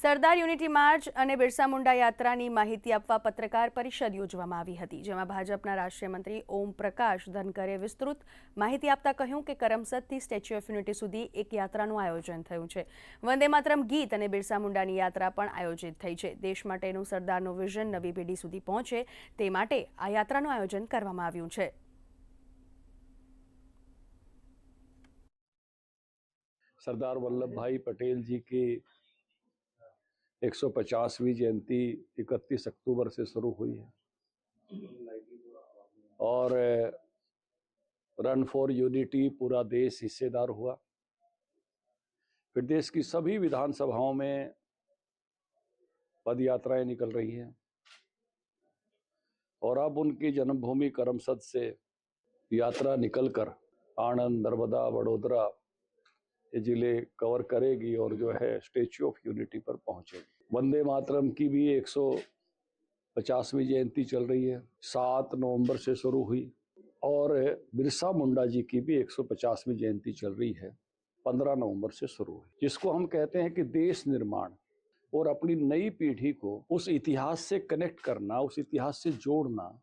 સરદાર unity March અને બિરસા મુંડા યાત્રાની માહિતી આપવા પત્રકાર પરિષદ યોજવામાં આવી હતી, જેમાં ભાજપના રાષ્ટ્રીય મંત્રી ઓમ પ્રકાશ ધનકરે વિસ્તૃત માહિતી આપતા કહ્યું કે કરમસદથી સ્ટેચ્યુ ઓફ યુનિટી સુધી એક યાત્રાનું આયોજન થયું છે. વંદે માતરમ ગીત અને બિરસા મુંડાની યાત્રા પણ આયોજિત થઈ છે. દેશ માટેનું સરદારનું વિઝન નવી પેઢી સુધી પહોંચે તે માટે આ યાત્રાનું આયોજન કરવામાં આવ્યું છે. સરદાર વલ્લભભાઈ પટેલ કે 150वीं जयंती 31 अक्टूबर से शुरू हुई है। और रन फॉर यूनिटी पूरा देश हिस्सेदार हुआ। फिर देश की सभी विधानसभाओं में पद यात्राएँ निकल रही हैं। और अब उनकी जन्मभूमि करमसद से यात्रा निकलकर आनंद नर्मदा, वडोदरा ये ज़िले कवर करेगी और जो है स्टेच्यू ऑफ़ यूनिटी पर पहुंचेगी। वंदे मातरम की भी 150वीं जयंती चल रही है। सात नवंबर से शुरू हुई और बिरसा मुंडा जी की भी 150वीं जयंती चल रही है। 15 नवंबर से शुरू हुई। जिसको हम कहते हैं कि देश निर्माण और अपनी नई पीढ़ी को उस इतिहास से कनेक्ट करना, उस इतिहास से जोड़ना